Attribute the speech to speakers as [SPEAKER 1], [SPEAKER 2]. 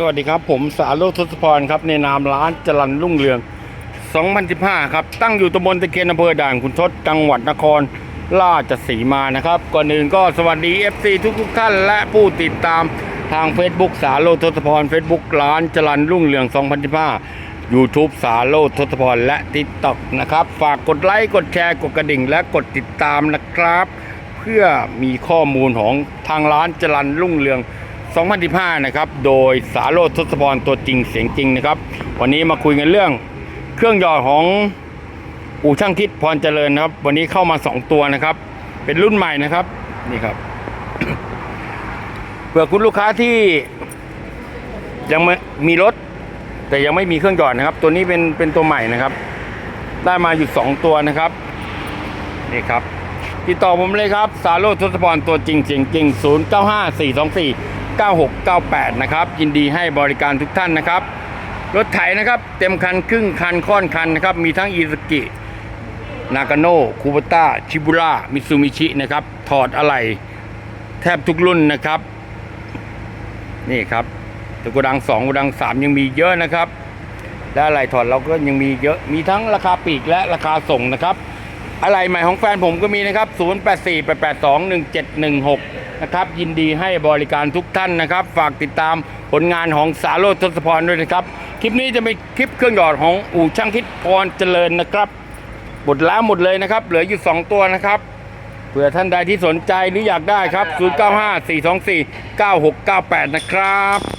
[SPEAKER 1] สวัสดีครับ ผมสาโรจน์ทศพรครับในนามร้านจรันรุ่งเรือง 2015 ครับ ตั้งอยู่ตำบลตะเคียนอำเภอด่านขุนทดจังหวัดนครราชสีมานะครับ ก่อนอื่นก็สวัสดี FC ทุกทุกๆท่านและผู้ติดตามทาง Facebook สาโรจน์ทศพร Facebook ร้านจรันรุ่งเรือง 2015 YouTube สาโรจน์ทศพรและ TikTok นะครับ ฝากกดไลค์กดแชร์กดกระดิ่ง และกดติดตามนะครับ เพื่อมีข้อมูลของทางร้านจรันรุ่งเรือง2015 นะครับ โดยสาโรทศพรตัวจริงเสียงจริงนะครับ วันนี้มาคุยกันเรื่องเครื่องหยอดของอู่ช่างทิศพรเจริญนะครับ วันนี้เข้ามา 2 ตัวนะครับ เป็นรุ่นใหม่นะครับ นี่ครับ เผื่อคุณลูกค้าที่ยังมีรถ แต่ยังไม่มีเครื่องหยอดนะครับ ตัวนี้เป็นเป็นตัวใหม่นะครับ ได้มาอยู่ 2 ตัวนะครับ นี่ครับติดต่อผมเลยครับ สาโรทศพรตัวจริงเสียงจริง 0 9698 นะครับ ยินดีให้บริการทุกท่านนะครับ รถไถนะครับ เต็มคันครึ่งคันค่อนคันนะครับ มีทั้งอีสกิ นากาโน่คูบต้า ชิบุระมิซูมิชินะครับ ถอดอะไหล่แทบทุกรุ่นนะครับ นี่ครับต่โกดัง2โกดัง 3 ยังมีเยอะนะครับและอะไหล่ถอดเราก็ยังมีเยอะ มีทั้งราคาปีกและราคาส่งนะครับ อะไรใหม่ของแฟนผมก็มีนะครับ 0848821716 นะครับ ยินดีให้บริการทุกท่านนะครับ ฝากติดตามผลงานของสาโรทศพรด้วยนะครับ คลิปนี้จะเป็นคลิปเครื่องหยอดของอู่ช่างคิดพรเจริญนะครับหมดแล้วหมดเลยนะครับ เหลืออยู่ 2 ตัวนะครับเผื่อท่านใดที่สนใจหรืออยากได้ครับ 0954249698 นะครับ